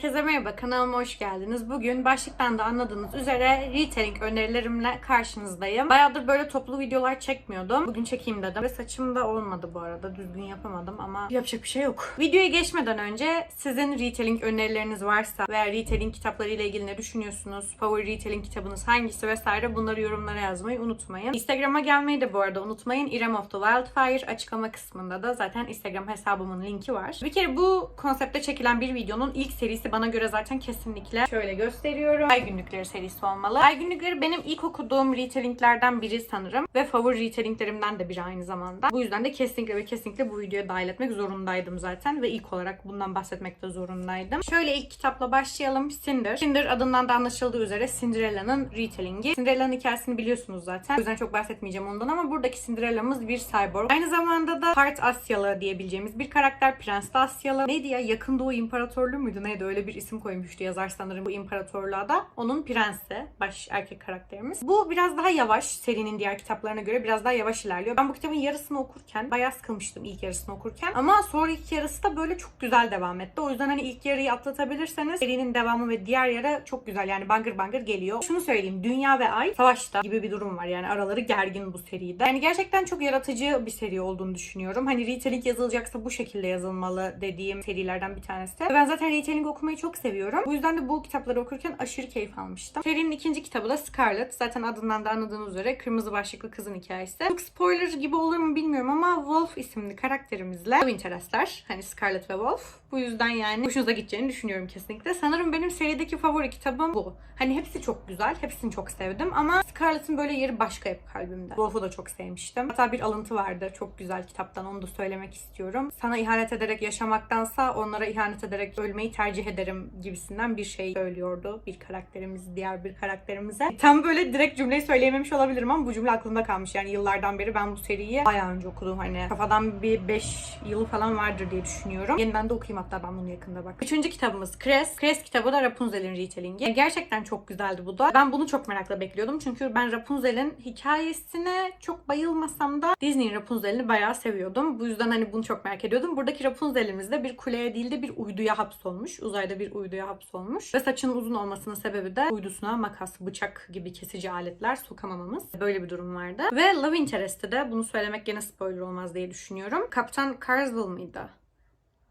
Herkese merhaba, kanalıma hoş geldiniz. Bugün başlıktan da anladığınız üzere retelling önerilerimle karşınızdayım. Bayağıdır böyle toplu videolar çekmiyordum. Bugün çekeyim dedim. Ve saçım da olmadı bu arada. Düzgün yapamadım ama yapacak bir şey yok. Videoya geçmeden önce sizin retelling önerileriniz varsa veya retelling kitapları ile ilgili ne düşünüyorsunuz? Favori retelling kitabınız hangisi vesaire bunları yorumlara yazmayı unutmayın. Instagram'a gelmeyi de bu arada unutmayın. İrem of the Wildfire açıklama kısmında da zaten Instagram hesabımın linki var. Bir kere bu konsepte çekilen bir videonun ilk serisi bana göre zaten kesinlikle şöyle gösteriyorum. Ay günlükleri serisi olmalı. Ay günlükleri benim ilk okuduğum retellinglerden biri sanırım. Ve favori retellinglerimden de biri aynı zamanda. Bu yüzden de kesinlikle ve kesinlikle bu videoya dahil etmek zorundaydım zaten. Ve ilk olarak bundan bahsetmek de zorundaydım. Şöyle ilk kitapla başlayalım. Cinder. Cinder adından da anlaşıldığı üzere Cinderella'nın retellingi. Cinderella'nın hikayesini biliyorsunuz zaten. O yüzden çok bahsetmeyeceğim ondan ama buradaki Cinderella'mız bir cyborg. Aynı zamanda da part Asyalı diyebileceğimiz bir karakter. Prens de Asyalı. Neydi ya? Yakın Doğu İmparatorluğu muydu? Neydi? Öyle bir isim koymuştu yazar sanırım bu imparatorluğa da. Onun prensi. Baş erkek karakterimiz. Bu biraz daha yavaş. Serinin diğer kitaplarına göre biraz daha yavaş ilerliyor. Ben bu kitabın yarısını okurken bayağı sıkılmıştım ilk yarısını okurken. Ama sonra ilk yarısı da böyle çok güzel devam etti. O yüzden hani ilk yarıyı atlatabilirseniz serinin devamı ve diğer yarı çok güzel. Yani bangır bangır geliyor. Şunu söyleyeyim. Dünya ve Ay savaşta gibi bir durum var. Yani araları gergin bu seride. Yani gerçekten çok yaratıcı bir seri olduğunu düşünüyorum. Hani retelling yazılacaksa bu şekilde yazılmalı dediğim serilerden bir tanesi. Ben zaten retelling okumayı çok seviyorum. Bu yüzden de bu kitapları okurken aşırı keyif almıştım. Serinin ikinci kitabı da Scarlet. Zaten adından da anladığınız üzere kırmızı başlıklı kızın hikayesi. Çok spoiler gibi olur mu bilmiyorum ama Wolf isimli karakterimizle love interestler. Hani Scarlet ve Wolf. Bu yüzden yani hoşunuza gideceğini düşünüyorum kesinlikle. Sanırım benim serideki favori kitabım bu. Hani hepsi çok güzel. Hepsini çok sevdim ama Scarlett'ın böyle yeri başka hep kalbimde. Wolf'u da çok sevmiştim. Hatta bir alıntı vardı çok güzel kitaptan onu da söylemek istiyorum. Sana ihanet ederek yaşamaktansa onlara ihanet ederek ölmeyi tercih ederim gibisinden bir şey söylüyordu bir karakterimiz diğer bir karakterimize. Tam böyle direkt cümleyi söyleyememiş olabilirim ama bu cümle aklımda kalmış. Yani yıllardan beri ben bu seriyi bayağı önce okudum. Hani kafadan bir 5 yılı falan vardır diye düşünüyorum. Yeniden de okuyayım hatta ben bunu yakında bak. Üçüncü kitabımız Cres. Cres kitabı da Rapunzel'in retellingi. Gerçekten çok güzeldi bu da. Ben bunu çok merakla bekliyordum. Çünkü ben Rapunzel'in hikayesine çok bayılmasam da Disney'in Rapunzel'ini bayağı seviyordum. Bu yüzden hani bunu çok merak ediyordum. Buradaki Rapunzel'imiz de bir kuleye değil de bir uyduya hapsolmuş. Uzayda bir uyduya hapsolmuş. Ve saçının uzun olmasının sebebi de uydusuna makas, bıçak gibi kesici aletler sokamamamız. Böyle bir durum vardı. Ve Love Interest'te de bunu söylemek gene spoiler olmaz diye düşünüyorum. Kaptan Carswell mıydı?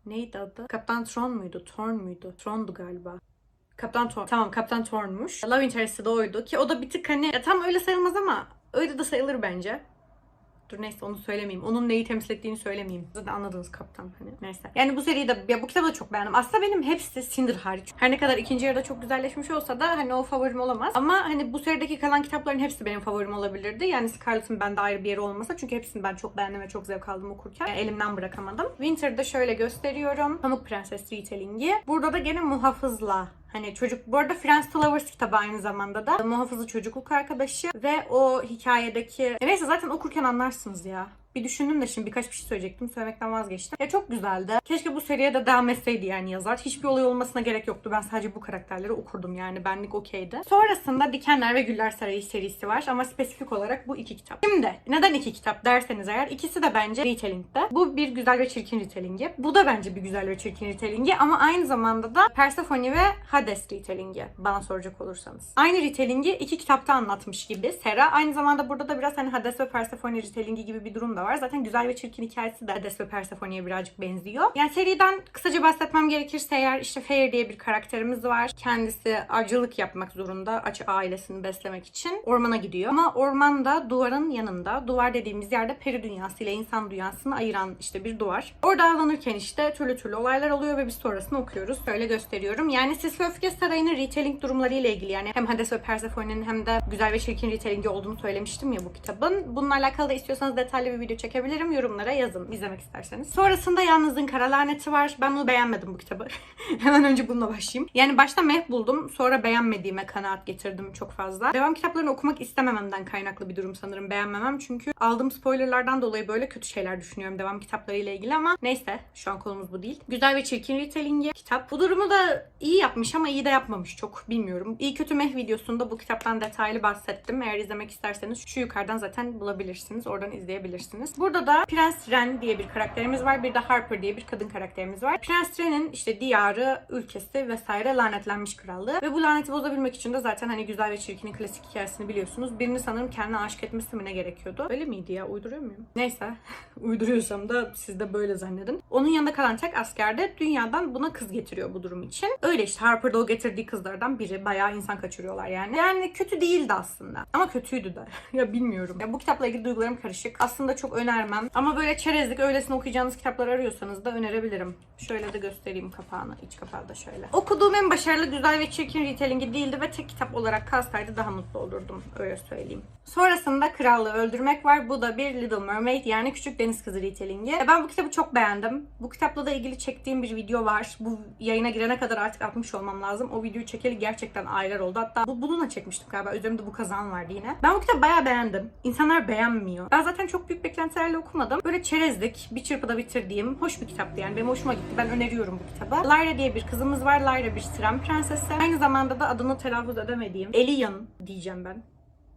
Neydi adı? Kaptan Tron muydu? Thorn muydu? Tron'du galiba. Kaptan Thorn. Tamam Kaptan Thorn'muş. Love Interest'i de oydu ki o da bir tık hani ya tam öyle sayılmaz ama öyle de sayılır bence. Dur neyse onu söylemeyeyim. Onun neyi temsil ettiğini söylemeyeyim. Zaten anladınız kaptan hani. Neyse. Yani bu seriyi de ya bu kitabı da çok beğendim. Aslında benim hepsi Cinder hariç. Her ne kadar ikinci yarıda çok güzelleşmiş olsa da hani o favorim olamaz. Ama hani bu serideki kalan kitapların hepsi benim favorim olabilirdi. Yani Scarlett'ın bende ayrı bir yeri olmasa çünkü hepsini ben çok beğendim ve çok zevk aldım okurken. Elimden bırakamadım. Winter'da şöyle gösteriyorum. Pamuk Prenses Retelling'i. Burada da gene muhafızla Hani çocuk, bu arada Friends to Lovers kitabı aynı zamanda da muhafızı çocukluk arkadaşı ve o hikayedeki neyse zaten okurken anlarsınız ya. Bir düşündüm de şimdi birkaç bir şey söyleyecektim. Söylemekten vazgeçtim. Ya çok güzeldi. Keşke bu seriye de devam etseydi yani yazar. Hiçbir olay olmasına gerek yoktu. Ben sadece bu karakterleri okurdum yani. Benlik okeydi. Sonrasında Dikenler ve Güller Sarayı serisi var ama spesifik olarak bu iki kitap. Şimdi neden iki kitap derseniz eğer ikisi de bence retelling'de. Bu bir güzel ve çirkin retellingi. Bu da bence bir güzel ve çirkin retellingi ama aynı zamanda da Persephone ve Hades retellingi bana soracak olursanız. Aynı retellingi iki kitapta anlatmış gibi Sera. Aynı zamanda burada da biraz hani Hades ve Persephone retellingi gibi bir durum da var. Zaten güzel ve çirkin hikayesi de Hades ve Persephone'ye birazcık benziyor. Yani seriden kısaca bahsetmem gerekirse eğer işte Fair diye bir karakterimiz var. Kendisi avcılık yapmak zorunda aç ailesini beslemek için ormana gidiyor. Ama ormanda duvarın yanında, duvar dediğimiz yerde peri dünyası ile insan dünyasını ayıran işte bir duvar. Orada avlanırken işte türlü türlü olaylar oluyor ve biz sonrasını okuyoruz. Şöyle gösteriyorum. Yani Sis ve Öfke Sarayı'nın retelling durumları ile ilgili yani hem Hades ve Persephone'nin hem de güzel ve çirkin retellingi olduğunu söylemiştim ya bu kitabın. Bununla alakalı da istiyorsanız detaylı bir video çekebilirim. Yorumlara yazın izlemek isterseniz. Sonrasında Yalnızlığın Kara Laneti var. Ben bunu beğenmedim bu kitabı. Hemen önce bununla başlayayım. Yani başta meh buldum. Sonra beğenmediğime kanaat getirdim çok fazla. Devam kitaplarını okumak istemememden kaynaklı bir durum sanırım beğenmemem. Çünkü aldığım spoilerlardan dolayı böyle kötü şeyler düşünüyorum devam kitaplarıyla ilgili ama neyse şu an konumuz bu değil. Güzel ve çirkin retellingi kitap. Bu durumu da iyi yapmış ama iyi de yapmamış çok bilmiyorum. İyi kötü meh videosunda bu kitaptan detaylı bahsettim. Eğer izlemek isterseniz şu yukarıdan zaten bulabilirsiniz. Oradan izleyebilirsiniz. Okuyabilirsiniz. Burada da Prens Ren diye bir karakterimiz var. Bir de Harper diye bir kadın karakterimiz var. Prens Ren'in işte diyarı, ülkesi vesaire lanetlenmiş krallığı. Ve bu laneti bozabilmek için de zaten hani güzel ve çirkinin klasik hikayesini biliyorsunuz. Birini sanırım kendine aşık etmesi mi ne gerekiyordu? Öyle miydi ya? Uyduruyor muyum? Neyse. Uyduruyorsam da siz de böyle zannedin. Onun yanında kalan tek asker de dünyadan buna kız getiriyor bu durum için. Öyle işte Harper'da o getirdiği kızlardan biri. Bayağı insan kaçırıyorlar yani. Yani kötü değildi aslında. Ama kötüydü de. ya bilmiyorum. Ya bu kitapla ilgili duygularım karışık. Aslında çok önermem. Ama böyle çerezlik öylesine okuyacağınız kitaplar arıyorsanız da önerebilirim. Şöyle de göstereyim kapağını. iç kapağı da şöyle. Okuduğum en başarılı güzel ve çirkin retellingi değildi ve tek kitap olarak kalsaydı daha mutlu olurdum. Öyle söyleyeyim. Sonrasında Krallığı Öldürmek var. Bu da bir Little Mermaid yani Küçük Deniz Kızı retellingi. E, Ben bu kitabı çok beğendim. Bu kitapla da ilgili çektiğim bir video var. Bu yayına girene kadar artık atmış olmam lazım. O videoyu çekeli gerçekten aylar oldu. Hatta bu, bununla çekmiştim galiba. Üzerimde bu kazan vardı yine. Ben bu kitabı bayağı beğendim. İnsanlar beğenmiyor. Ben zaten çok büyük beklentilerle okumadım. Böyle çerezlik, bir çırpıda bitirdiğim hoş bir kitaptı yani. Benim hoşuma gitti. Ben öneriyorum bu kitabı. Lyra diye bir kızımız var. Lyra bir siren prensesi. Aynı zamanda da adını telaffuz edemediğim Elian diyeceğim ben.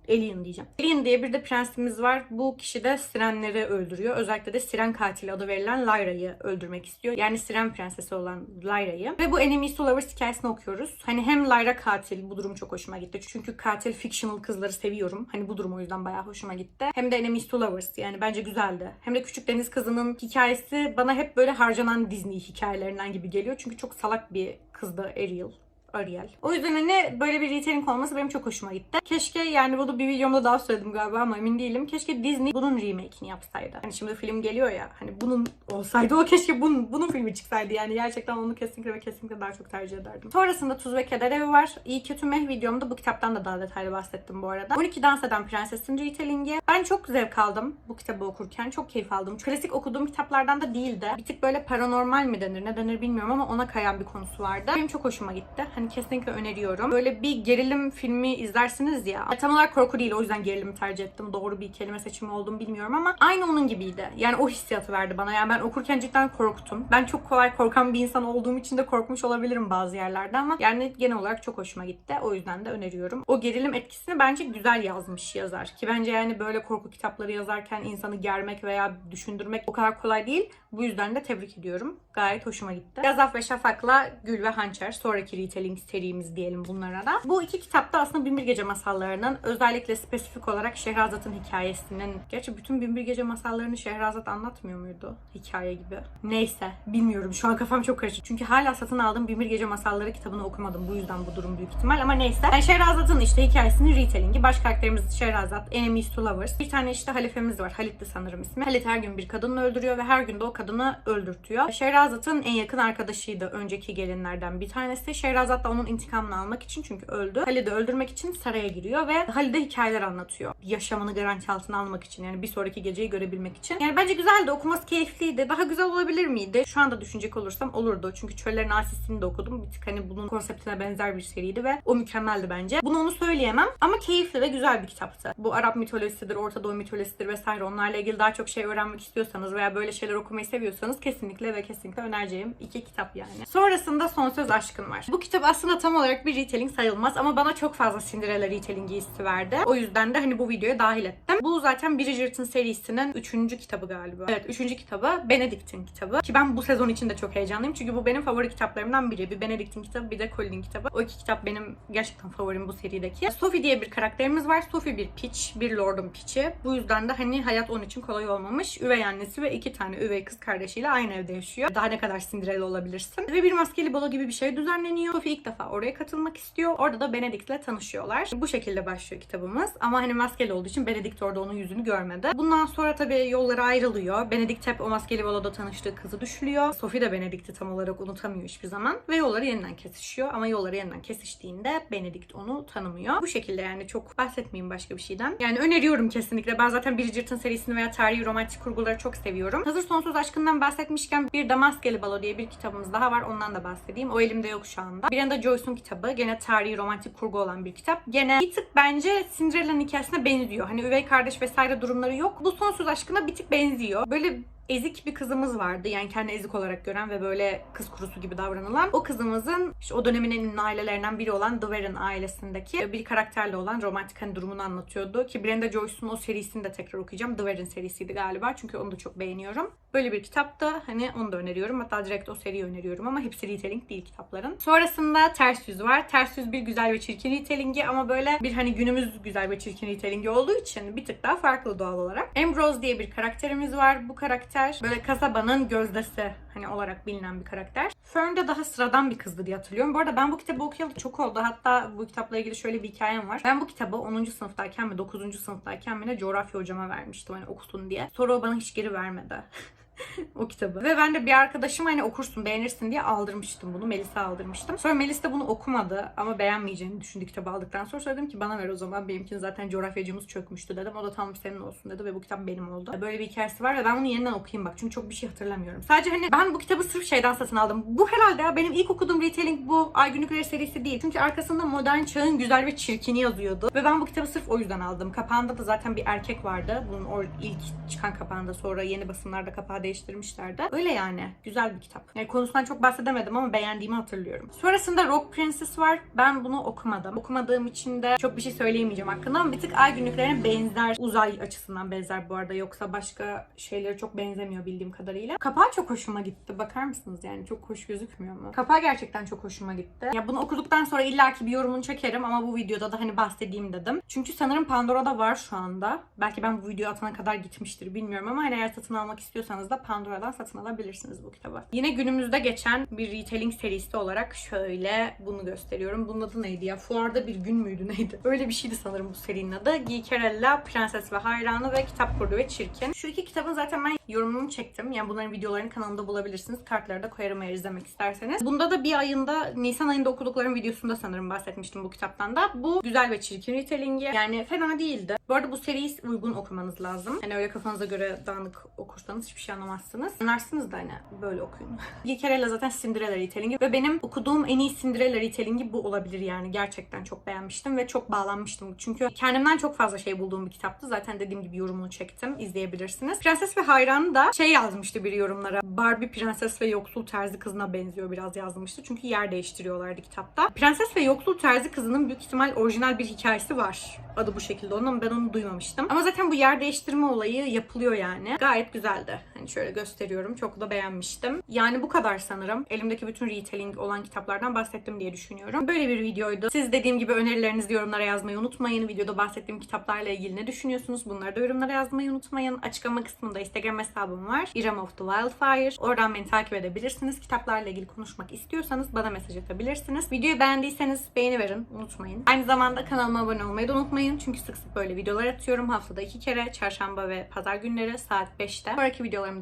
Alien diyeceğim. Alien diye bir de prensimiz var. Bu kişi de sirenleri öldürüyor. Özellikle de siren katili adı verilen Lyra'yı öldürmek istiyor. Yani siren prensesi olan Lyra'yı. Ve bu Enemies to Lovers hikayesini okuyoruz. Hani hem Lyra katil bu durum çok hoşuma gitti. Çünkü katil fictional kızları seviyorum. Hani bu durum o yüzden bayağı hoşuma gitti. Hem de Enemies to Lovers yani bence güzeldi. Hem de Küçük Deniz Kızı'nın hikayesi bana hep böyle harcanan Disney hikayelerinden gibi geliyor. Çünkü çok salak bir kızdı Ariel. Ariel. O yüzden hani böyle bir retelling olması benim çok hoşuma gitti. Keşke yani bunu bir videomda daha söyledim galiba ama emin değilim. Keşke Disney bunun remake'ini yapsaydı. Hani şimdi film geliyor ya hani bunun olsaydı o keşke bunun, bunun filmi çıksaydı yani gerçekten onu kesinlikle ve kesinlikle daha çok tercih ederdim. Sonrasında Tuz ve Keder Evi var. İyi Kötü Meh videomda bu kitaptan da daha detaylı bahsettim bu arada. 12 Dans Eden Prensesin retellingi. Ben çok zevk aldım bu kitabı okurken. Çok keyif aldım. Klasik okuduğum kitaplardan da değildi. Bir tık böyle paranormal mi denir ne denir bilmiyorum ama ona kayan bir konusu vardı. Benim çok hoşuma gitti. Hani kesinlikle öneriyorum. Böyle bir gerilim filmi izlersiniz ya. Tam olarak korku değil o yüzden gerilimi tercih ettim. Doğru bir kelime seçimi olduğunu bilmiyorum ama aynı onun gibiydi. Yani o hissiyatı verdi bana. Yani ben okurken cidden korktum. Ben çok kolay korkan bir insan olduğum için de korkmuş olabilirim bazı yerlerde ama yani genel olarak çok hoşuma gitti. O yüzden de öneriyorum. O gerilim etkisini bence güzel yazmış yazar. Ki bence yani böyle korku kitapları yazarken insanı germek veya düşündürmek o kadar kolay değil. Bu yüzden de tebrik ediyorum. Gayet hoşuma gitti. Gazaf ve Şafak'la Gül ve Hançer. Sonraki retelling serimiz diyelim bunlara da. Bu iki kitapta aslında Binbir Gece masallarının özellikle spesifik olarak Şehrazat'ın hikayesinin gerçi bütün Binbir Gece masallarını Şehrazat anlatmıyor muydu? Hikaye gibi. Neyse bilmiyorum şu an kafam çok karışık. Çünkü hala satın aldığım Binbir Gece masalları kitabını okumadım. Bu yüzden bu durum büyük ihtimal ama neyse. Yani Şehrazat'ın işte hikayesinin retellingi. Baş karakterimiz Şehrazat, Enemies to Lovers. Bir tane işte halifemiz var. Halit'ti sanırım ismi. Halit her gün bir kadını öldürüyor ve her gün de o kadını öldürtüyor. Şehrazat'ın en yakın arkadaşıydı önceki gelinlerden bir tanesi. Şehrazat da onun intikamını almak için çünkü öldü. Halid'i öldürmek için saraya giriyor ve Halid'e hikayeler anlatıyor. Yaşamını garanti altına almak için yani bir sonraki geceyi görebilmek için. Yani bence güzeldi. Okuması keyifliydi. Daha güzel olabilir miydi? Şu anda düşünecek olursam olurdu. Çünkü Çöllerin Asisi'ni de okudum. Bir tık hani bunun konseptine benzer bir seriydi ve o mükemmeldi bence. Bunu onu söyleyemem ama keyifli ve güzel bir kitaptı. Bu Arap mitolojisidir, Orta Doğu mitolojisidir vesaire onlarla ilgili daha çok şey öğrenmek istiyorsanız veya böyle şeyler okumayı seviyorsanız kesinlikle ve kesinlikle önereceğim iki kitap yani. Sonrasında Son Söz Aşkın var. Bu kitap aslında tam olarak bir retelling sayılmaz ama bana çok fazla Cinderella retellingi hissi verdi. O yüzden de hani bu videoya dahil ettim. Bu zaten Bridgerton serisinin üçüncü kitabı galiba. Evet üçüncü kitabı Benedict'in kitabı. Ki ben bu sezon için de çok heyecanlıyım. Çünkü bu benim favori kitaplarımdan biri. Bir Benedict'in kitabı bir de Colin'in kitabı. O iki kitap benim gerçekten favorim bu serideki. Sophie diye bir karakterimiz var. Sophie bir piç, bir lordun piçi. Bu yüzden de hani hayat onun için kolay olmamış. Üvey annesi ve iki tane üvey kız kardeşiyle aynı evde yaşıyor. Daha ne kadar Cinderella olabilirsin. Ve bir maskeli balo gibi bir şey düzenleniyor. Sophie ilk defa oraya katılmak istiyor. Orada da Benedict'le tanışıyorlar. Bu şekilde başlıyor kitabımız. Ama hani maskeli olduğu için Benedict orada onun yüzünü görmedi. Bundan sonra tabii yolları ayrılıyor. Benedict hep o maskeli baloda tanıştığı kızı düşlüyor. Sophie de Benedict'i tam olarak unutamıyor hiçbir zaman. Ve yolları yeniden kesişiyor. Ama yolları yeniden kesiştiğinde Benedict onu tanımıyor. Bu şekilde yani çok bahsetmeyeyim başka bir şeyden. Yani öneriyorum kesinlikle. Ben zaten Bridgerton serisini veya tarihi romantik kurguları çok seviyorum. Hazır Sonsuz Aşkından bahsetmişken bir de Maskeli Balo diye bir kitabımız daha var. Ondan da bahsedeyim. O elimde yok şu anda. Bir de Joyce'un kitabı. Gene tarihi romantik kurgu olan bir kitap. Gene bir tık bence Cinderella'nın hikayesine benziyor. Hani üvey kardeş vesaire durumları yok. Bu Sonsuz Aşkına bir tık benziyor. Böyle ezik bir kızımız vardı. Yani kendi ezik olarak gören ve böyle kız kurusu gibi davranılan. O kızımızın işte o dönemin en ünlü ailelerinden biri olan Warren ailesindeki bir karakterle olan romantik hani durumunu anlatıyordu. Ki Brenda Joyce'un o serisini de tekrar okuyacağım. Warren serisiydi galiba. Çünkü onu da çok beğeniyorum. Böyle bir kitapta hani onu da öneriyorum. Hatta direkt o seriyi öneriyorum ama hepsi retelling değil kitapların. Sonrasında Ters Yüz var. Ters Yüz bir güzel ve çirkin retellingi ama böyle bir hani günümüz güzel ve çirkin retellingi olduğu için bir tık daha farklı doğal olarak. Ambrose diye bir karakterimiz var. Bu karakter böyle kasabanın gözdesi hani olarak bilinen bir karakter. Fern de daha sıradan bir kızdı diye hatırlıyorum. Bu arada ben bu kitabı okuyalı çok oldu. Hatta bu kitapla ilgili şöyle bir hikayem var. Ben bu kitabı 10. sınıftayken mi 9. sınıftayken mi ne coğrafya hocama vermiştim hani okusun diye. Sonra o bana hiç geri vermedi. o kitabı. Ve ben de bir arkadaşım hani okursun beğenirsin diye aldırmıştım bunu. Melis'e aldırmıştım. Sonra Melis de bunu okumadı ama beğenmeyeceğini düşündü kitabı aldıktan sonra söyledim ki bana ver o zaman. Benimkini zaten coğrafyacımız çökmüştü dedim. O da tamam senin olsun dedi ve bu kitap benim oldu. Böyle bir hikayesi var ve ben bunu yeniden okuyayım bak. Çünkü çok bir şey hatırlamıyorum. Sadece hani ben bu kitabı sırf şeyden satın aldım. Bu herhalde benim ilk okuduğum retelling bu Ay Günlükleri serisi değil. Çünkü arkasında modern çağın güzel ve çirkini yazıyordu. Ve ben bu kitabı sırf o yüzden aldım. Kapağında da zaten bir erkek vardı. Bunun ilk çıkan kapağında sonra yeni basımlarda kapağı değiştirmişlerdi. Öyle yani. Güzel bir kitap. Yani konusundan çok bahsedemedim ama beğendiğimi hatırlıyorum. Sonrasında Rock Princess var. Ben bunu okumadım. Okumadığım için de çok bir şey söyleyemeyeceğim hakkında ama bir tık Ay Günlüklerine benzer. Uzay açısından benzer bu arada. Yoksa başka şeyleri çok benzemiyor bildiğim kadarıyla. Kapağı çok hoşuma gitti. Bakar mısınız yani? Çok hoş gözükmüyor mu? Kapağı gerçekten çok hoşuma gitti. Ya bunu okuduktan sonra illaki bir yorumunu çekerim ama bu videoda da hani bahsedeyim dedim. Çünkü sanırım Pandora'da var şu anda. Belki ben bu videoyu atana kadar gitmiştir bilmiyorum ama hani eğer satın almak istiyorsanız da Pandora'dan satın alabilirsiniz bu kitabı. Yine günümüzde geçen bir retelling serisi olarak şöyle bunu gösteriyorum. Bunun adı neydi ya? Fuarda bir gün müydü neydi? Öyle bir şeydi sanırım bu serinin adı. Gikerella, Prenses ve Hayranı ve Kitap Kurdu ve Çirkin. Şu iki kitabın zaten ben yorumunu çektim. Yani bunların videolarını kanalımda bulabilirsiniz. Kartları da koyarım eğer izlemek isterseniz. Bunda da bir ayında, Nisan ayında okuduklarım videosunda sanırım bahsetmiştim bu kitaptan da. Bu güzel ve çirkin retellingi. Yani fena değildi. Bu arada bu seriyi uygun okumanız lazım. Hani öyle kafanıza göre dağınık okursanız hiçbir şey anlamazsınız. Anlarsınız da hani böyle okuyun. Gikerella zaten Cinderella retellingi ve benim okuduğum en iyi Cinderella retellingi bu olabilir yani. Gerçekten çok beğenmiştim ve çok bağlanmıştım. Çünkü kendimden çok fazla şey bulduğum bir kitaptı. Zaten dediğim gibi yorumunu çektim. İzleyebilirsiniz. Prenses ve Hayran da şey yazmıştı bir yorumlara. Barbie prenses ve yoksul terzi kızına benziyor biraz yazmıştı. Çünkü yer değiştiriyorlardı kitapta. Prenses ve yoksul terzi kızının büyük ihtimal orijinal bir hikayesi var. Adı bu şekilde onun ama ben onu duymamıştım. Ama zaten bu yer değiştirme olayı yapılıyor yani. Gayet güzeldi. Hani şöyle gösteriyorum. Çok da beğenmiştim. Yani bu kadar sanırım. Elimdeki bütün retelling olan kitaplardan bahsettim diye düşünüyorum. Böyle bir videoydu. Siz dediğim gibi önerilerinizi yorumlara yazmayı unutmayın. Videoda bahsettiğim kitaplarla ilgili ne düşünüyorsunuz? Bunları da yorumlara yazmayı unutmayın. Açıklama kısmında Instagram hesabım var. Iram of the Wildfire. Oradan beni takip edebilirsiniz. Kitaplarla ilgili konuşmak istiyorsanız bana mesaj atabilirsiniz. Videoyu beğendiyseniz beğeni verin. Unutmayın. Aynı zamanda kanalıma abone olmayı da unutmayın. Çünkü sık sık böyle videolar atıyorum. Haftada iki kere. Çarşamba ve pazar günleri saat 5'te. Sonraki videolarımda